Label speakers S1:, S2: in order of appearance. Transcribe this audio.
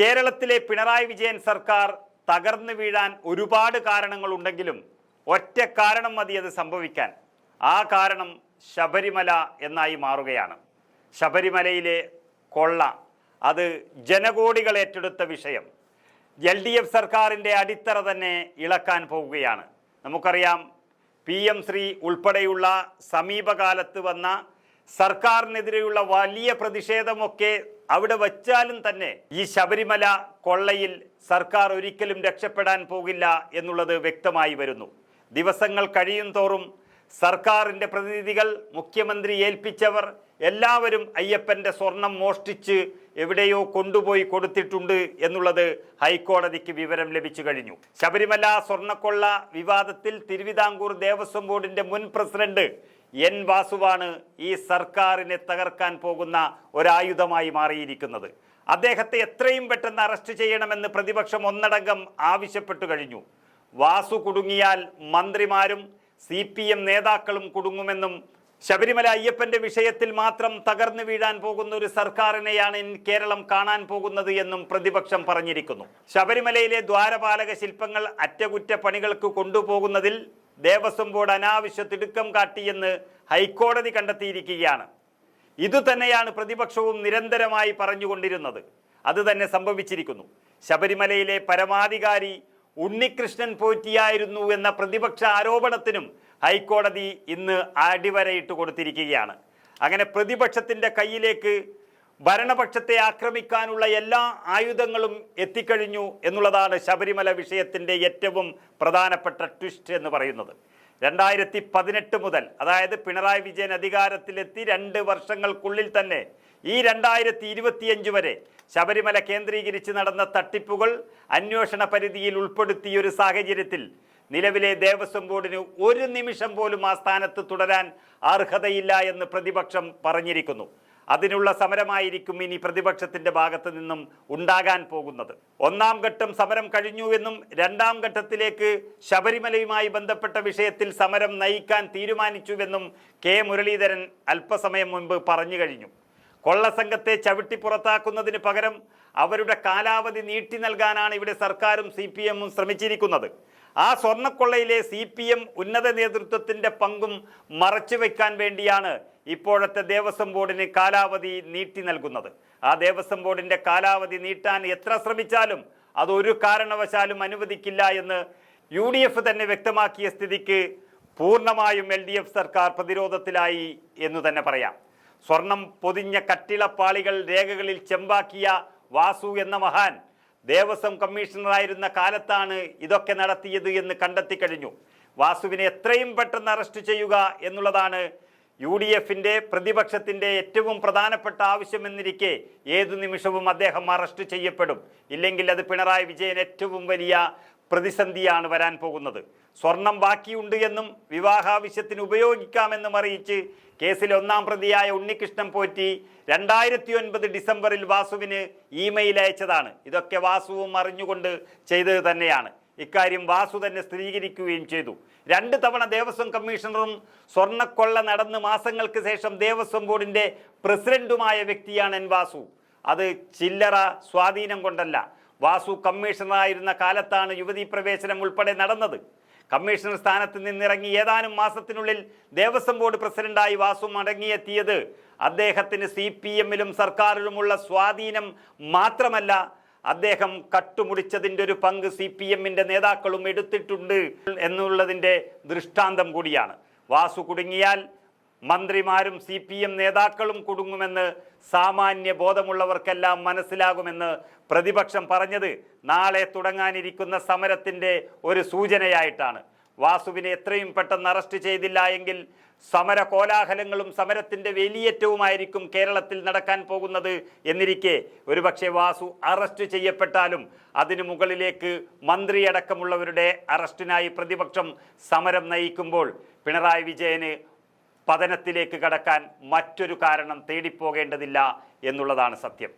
S1: കേരളത്തിലെ പിണറായി വിജയൻ സർക്കാർ തകർന്നു വീഴാൻ ഒരുപാട് കാരണങ്ങളുണ്ടെങ്കിലും ഒറ്റ കാരണം മതി അത് സംഭവിക്കാൻ. ആ കാരണം ശബരിമല എന്നായി മാറുകയാണ്. ശബരിമലയിലെ കൊള്ള അത് ജനകോടികൾ ഏറ്റെടുത്ത വിഷയം. എൽ ഡി എഫ് സർക്കാരിന്റെ അടിത്തറ തന്നെ ഇളക്കാൻ പോവുകയാണ്. നമുക്കറിയാം പി എം ശ്രീ ഉൾപ്പെടെയുള്ള സമീപകാലത്ത് വന്ന സർക്കാരിനെതിരെയുള്ള വലിയ പ്രതിഷേധമൊക്കെ അവിടെ വച്ചാലും തന്നെ ഈ ശബരിമല കൊള്ളയിൽ സർക്കാർ ഒരിക്കലും രക്ഷപ്പെടാൻ പോകില്ല എന്നുള്ളത് വ്യക്തമായി വരുന്നു. ദിവസങ്ങൾ കഴിയും തോറും സർക്കാരിന്റെ പ്രതിനിധികൾ മുഖ്യമന്ത്രി ഏൽപ്പിച്ചവർ എല്ലാവരും അയ്യപ്പന്റെ സ്വർണം മോഷ്ടിച്ച് എവിടെയോ കൊണ്ടുപോയി കൊടുത്തിട്ടുണ്ട് എന്നുള്ളത് ഹൈക്കോടതിക്ക് വിവരം ലഭിച്ചു കഴിഞ്ഞു. ശബരിമല സ്വർണക്കൊള്ള വിവാദത്തിൽ തിരുവിതാംകൂർ ദേവസ്വം ബോർഡിന്റെ മുൻ പ്രസിഡന്റ് എൻ വാസുവാണ് ഈ സർക്കാരിനെ തകർക്കാൻ പോകുന്ന ഒരായുധമായി മാറിയിരിക്കുന്നത്. അദ്ദേഹത്തെ എത്രയും പെട്ടെന്ന് അറസ്റ്റ് ചെയ്യണമെന്ന് പ്രതിപക്ഷം ഒന്നടങ്കം ആവശ്യപ്പെട്ടു കഴിഞ്ഞു. വാസു കുടുങ്ങിയാൽ മന്ത്രിമാരും സി പി എം നേതാക്കളും കുടുങ്ങുമെന്നും ശബരിമല അയ്യപ്പന്റെ വിഷയത്തിൽ മാത്രം തകർന്നു വീഴാൻ പോകുന്ന ഒരു സർക്കാരിനെയാണ് കേരളം കാണാൻ പോകുന്നത് എന്നും പ്രതിപക്ഷം പറഞ്ഞിരിക്കുന്നു. ശബരിമലയിലെ ദ്വാരപാലക ശില്പങ്ങൾ അറ്റകുറ്റപ്പണികൾക്ക് കൊണ്ടുപോകുന്നതിൽ ദേവസ്വം ബോർഡ് അനാവശ്യ തിടുക്കം കാട്ടിയെന്ന് ഹൈക്കോടതി കണ്ടെത്തിയിരിക്കുകയാണ്. ഇതുതന്നെയാണ് പ്രതിപക്ഷവും നിരന്തരമായി പറഞ്ഞുകൊണ്ടിരുന്നത്. അത് തന്നെ സംഭവിച്ചിരിക്കുന്നു. ശബരിമലയിലെ പരമാധികാരി ഉണ്ണികൃഷ്ണൻ പോറ്റിയായിരുന്നു എന്ന പ്രതിപക്ഷ ആരോപണത്തിനും ഹൈക്കോടതി ഇന്ന് അടിവരയിട്ട് കൊടുത്തിരിക്കുകയാണ്. അങ്ങനെ പ്രതിപക്ഷത്തിന്റെ കയ്യിലേക്ക് ഭരണപക്ഷത്തെ ആക്രമിക്കാനുള്ള എല്ലാ ആയുധങ്ങളും എത്തിക്കഴിഞ്ഞു എന്നുള്ളതാണ് ശബരിമല വിഷയത്തിന്റെ ഏറ്റവും പ്രധാനപ്പെട്ട ട്വിസ്റ്റ് എന്ന് പറയുന്നത്. രണ്ടായിരത്തി പതിനെട്ട് മുതൽ അതായത് പിണറായി വിജയൻ അധികാരത്തിലെത്തി രണ്ട് വർഷങ്ങൾക്കുള്ളിൽ തന്നെ ഈ രണ്ടായിരത്തി ഇരുപത്തിയഞ്ച് വരെ ശബരിമല കേന്ദ്രീകരിച്ച് നടന്ന തട്ടിപ്പുകൾ അന്വേഷണ പരിധിയിൽ ഉൾപ്പെടുത്തിയ ഒരു സാഹചര്യത്തിൽ നിലവിലെ ദേവസ്വം ബോർഡിന് ഒരു നിമിഷം പോലും ആ സ്ഥാനത്ത് തുടരാൻ അർഹതയില്ല എന്ന് പ്രതിപക്ഷം പറഞ്ഞിരിക്കുന്നു. അതിനുള്ള സമരമായിരിക്കും ഇനി പ്രതിപക്ഷത്തിന്റെ ഭാഗത്ത് നിന്നും ഉണ്ടാകാൻ പോകുന്നത്. ഒന്നാം ഘട്ടം സമരം കഴിഞ്ഞുവെന്നും രണ്ടാം ഘട്ടത്തിലേക്ക് ശബരിമലയുമായി ബന്ധപ്പെട്ട വിഷയത്തിൽ സമരം നയിക്കാൻ തീരുമാനിച്ചുവെന്നും കെ മുരളീധരൻ അല്പസമയം മുൻപ് പറഞ്ഞു കഴിഞ്ഞു. കൊള്ളസംഘത്തെ ചവിട്ടി പുറത്താക്കുന്നതിന് പകരം അവരുടെ കാലാവധി നീട്ടി നൽകാനാണ് ഇവിടെ സർക്കാരും സി പി എമ്മും ശ്രമിച്ചിരിക്കുന്നത്. ആ സ്വർണക്കൊള്ളയിലെ സി പി എം ഉന്നത നേതൃത്വത്തിന്റെ പങ്കും മറച്ചുവെക്കാൻ വേണ്ടിയാണ് ഇപ്പോഴത്തെ ദേവസ്വം ബോർഡിന് കാലാവധി നീട്ടി നൽകുന്നത്. ആ ദേവസ്വം ബോർഡിന്റെ കാലാവധി നീട്ടാൻ എത്ര ശ്രമിച്ചാലും അതൊരു കാരണവശാലും അനുവദിക്കില്ല എന്ന് യു ഡി എഫ് തന്നെ വ്യക്തമാക്കിയ സ്ഥിതിക്ക് പൂർണമായും എൽ ഡി എഫ് സർക്കാർ പ്രതിരോധത്തിലായി എന്ന് തന്നെ പറയാം. സ്വർണം പൊതിഞ്ഞ കട്ടിളപ്പാളികൾ രേഖകളിൽ ചെമ്പാക്കിയ വാസു എന്ന മഹാൻ ദേവസ്വം കമ്മീഷണറായിരുന്ന കാലത്താണ് ഇതൊക്കെ നടത്തിയത് എന്ന് കണ്ടെത്തി കഴിഞ്ഞു. വാസുവിനെ എത്രയും പെട്ടെന്ന് അറസ്റ്റ് ചെയ്യുക എന്നുള്ളതാണ് യു ഡി എഫിന്റെ പ്രതിപക്ഷത്തിന്റെ ഏറ്റവും പ്രധാനപ്പെട്ട ആവശ്യമെന്നിരിക്കെ ഏതു നിമിഷവും അദ്ദേഹം അറസ്റ്റ് ചെയ്യപ്പെടും. ഇല്ലെങ്കിൽ അത് പിണറായി വിജയൻ ഏറ്റവും വലിയ പ്രതിസന്ധിയാണ് വരാൻ പോകുന്നത്. സ്വർണം ബാക്കിയുണ്ട് എന്നും വിവാഹാവശ്യത്തിന് ഉപയോഗിക്കാമെന്നും അറിയിച്ച് കേസിൽ ഒന്നാം പ്രതിയായ ഉണ്ണികൃഷ്ണൻ പോറ്റി രണ്ടായിരത്തി ഒൻപത് ഡിസംബറിൽ വാസുവിന് ഇമെയിൽ അയച്ചതാണ്. ഇതൊക്കെ വാസുവും അറിഞ്ഞുകൊണ്ട് ചെയ്തത് തന്നെയാണ്. ഇക്കാര്യം വാസു തന്നെ സ്ഥിരീകരിക്കുകയും ചെയ്തു. രണ്ട് തവണ ദേവസ്വം കമ്മീഷണറും സ്വർണക്കൊള്ള നടന്ന് മാസങ്ങൾക്ക് ശേഷം ദേവസ്വം ബോർഡിന്റെ പ്രസിഡന്റുമായ വ്യക്തിയാണ് എൻ വാസു. അത് ചില്ലറ സ്വാധീനം കൊണ്ടല്ല. വാസു കമ്മീഷണറായിരുന്ന കാലത്താണ് യുവതീ പ്രവേശനം ഉൾപ്പെടെ നടന്നത്. കമ്മീഷണർ സ്ഥാനത്ത് നിന്നിറങ്ങി ഏതാനും മാസത്തിനുള്ളിൽ ദേവസ്വം ബോർഡ് പ്രസിഡന്റായി വാസു മടങ്ങിയെത്തിയത്. അദ്ദേഹത്തിന് സി പി എമ്മിലും സർക്കാരിലുമുള്ള സ്വാധീനം മാത്രമല്ല അദ്ദേഹം കട്ടുമുടിച്ചതിന്റെ ഒരു പങ്ക് സി പി എമ്മിന്റെ നേതാക്കളും എടുത്തിട്ടുണ്ട് എന്നുള്ളതിന്റെ ദൃഷ്ടാന്തം കൂടിയാണ്. വാസു കുടുങ്ങിയാൽ മന്ത്രിമാരും സി പി എം നേതാക്കളും കുടുങ്ങുമെന്ന് സാമാന്യ ബോധമുള്ളവർക്കെല്ലാം മനസ്സിലാകുമെന്ന് പ്രതിപക്ഷം പറഞ്ഞത് നാളെ തുടങ്ങാനിരിക്കുന്ന സമരത്തിന്റെ ഒരു സൂചനയായിട്ടാണ്. വാസുവിനെ എത്രയും പെട്ടെന്ന് അറസ്റ്റ് ചെയ്തില്ല എങ്കിൽ സമര കോലാഹലങ്ങളും സമരത്തിന്റെ വേലിയേറ്റവുമായിരിക്കും കേരളത്തിൽ നടക്കാൻ പോകുന്നത് എന്നിരിക്കെ. ഒരുപക്ഷെ വാസു അറസ്റ്റ് ചെയ്യപ്പെട്ടാലും അതിനു മുകളിലേക്ക് മന്ത്രിയടക്കമുള്ളവരുടെ അറസ്റ്റിനായി പ്രതിപക്ഷം സമരം നയിക്കുമ്പോൾ പിണറായി വിജയന് പതനത്തിലേക്ക് കടക്കാൻ മറ്റൊരു കാരണം തേടിപ്പോകേണ്ടതില്ല എന്നുള്ളതാണ് സത്യം.